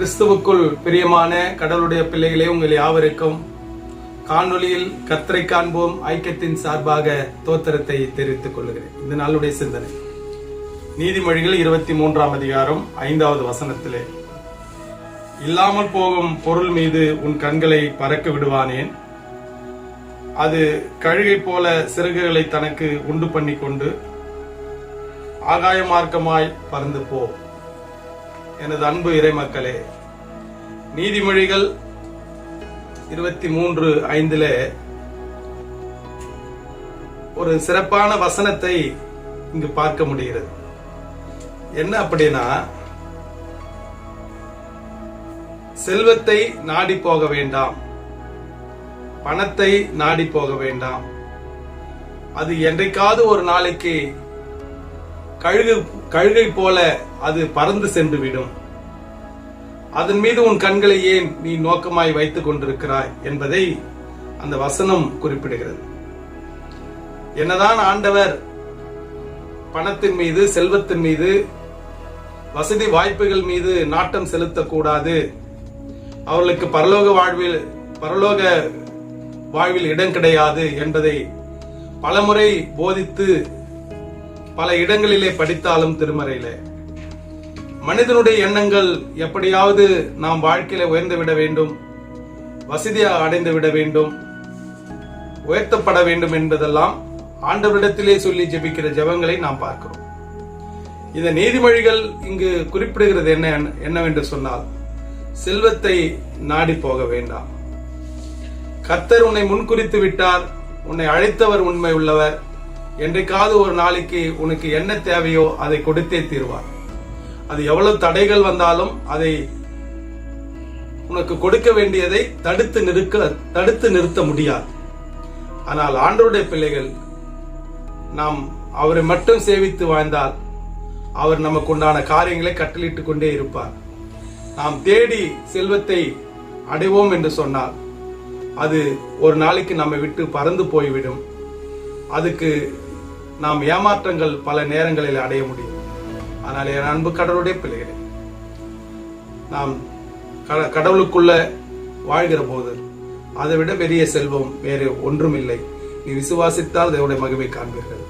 கிறிஸ்துவுக்குள் பிரியமான கடவுளுடைய பிள்ளைகளே உங்கள் யாவருக்கும் காணொலியில் கத்தரை காண்போம். ஐக்கியத்தின் சார்பாக தோத்திரத்தை தெரிவித்துக் கொள்கிறேன். இந்த நாளுடைய சிந்தனை. நீதிமொழிகள் இருபத்தி மூன்றாம் அதிகாரம் ஐந்தாவது வசனத்திலே இல்லாமல் போகும் பொருள் மீது உன் கண்களை பறக்க விடுவானேன். அது கழுகை போல சிறகுகளை தனக்கு உண்டு பண்ணி கொண்டு ஆகாய மார்க்கமாய் பறந்து போ. எனது அன்பு இறைமக்களே நீதிமொழிகள் இருபத்தி மூன்று ஐந்துல ஒரு சிறப்பான வசனத்தை இங்கு பார்க்க முடிகிறது. என்ன அப்படின்னா செல்வத்தை நாடி போக வேண்டாம் பணத்தை நாடி போக வேண்டாம். அது என்றைக்காவது ஒரு நாளைக்கு கழுகு கழுகை போல அது பறந்து சென்று விடும் அதன் மீது உன் கண்களை ஏன் நீ நோக்கமாய் வைத்துக் கொண்டிருக்கிறாய் என்பதை அந்த வசனம் குறிப்பிடுகிறது. என்னதான் ஆண்டவர் பணத்தின் மீது செல்வத்தின் மீது வசதி வாய்ப்புகள் மீது நாட்டம் செலுத்தக்கூடாது. அவர்களுக்கு பரலோக வாழ்வில் பரலோக வாழ்வில் இடம் கிடையாது என்பதை பலமுறை போதித்து பல இடங்களிலே படித்தாலும் திருமறையிலே. மனிதனுடைய எண்ணங்கள் எப்படியாவது நாம் வாழ்க்கையில உயர்ந்து விட வேண்டும் வசதியாக அடைந்து விட வேண்டும் உயர்த்தப்பட வேண்டும் என்பதெல்லாம் ஆண்டவரிடத்திலே சொல்லி ஜெபிக்கிற ஜெபங்களை நாம் பார்க்கிறோம். இந்த நீதிமொழிகள் இங்கு குறிப்பிடுகிறது என்ன என்னவென்று சொன்னால் செல்வத்தை நாடி போக வேண்டாம். கர்த்தர் உன்னை முன்குறித்து விட்டார் உன்னை அழைத்தவர் உண்மை உள்ளவர். என்றைக்காவது ஒரு நாளைக்கு உனக்கு என்ன தேவையோ அதை கொடுத்தே தீர்வார். அது எவ்வளவு தடைகள் வந்தாலும் அதை உனக்கு கொடுக்க வேண்டியதை தடுத்து நிறுக்க தடுத்து நிறுத்த முடியாது. ஆனால் ஆண்டருடைய பிள்ளைகள் நாம் அவரை மட்டும் சேவித்து வாழ்ந்தால் அவர் நமக்கு உண்டான காரியங்களை கட்டளிட்டுக் கொண்டே இருப்பார். நாம் தேடி செல்வத்தை அடைவோம் என்று சொன்னால் அது ஒரு நாளைக்கு நம்மை விட்டு பறந்து போய்விடும். அதுக்கு நாம் ஏமாற்றங்கள் பல நேரங்களில் அடைய முடியும். ஆனால் என் அன்பு கடவுளுடைய பிள்ளைகளே நாம் கடவுளுக்குள்ள வாழ்கிற போது அதை விட பெரிய செல்வம் வேறு ஒன்றும் இல்லை நீ விசுவாசித்தால் தேவனுடைய மகிமை காண்பீர்கள்.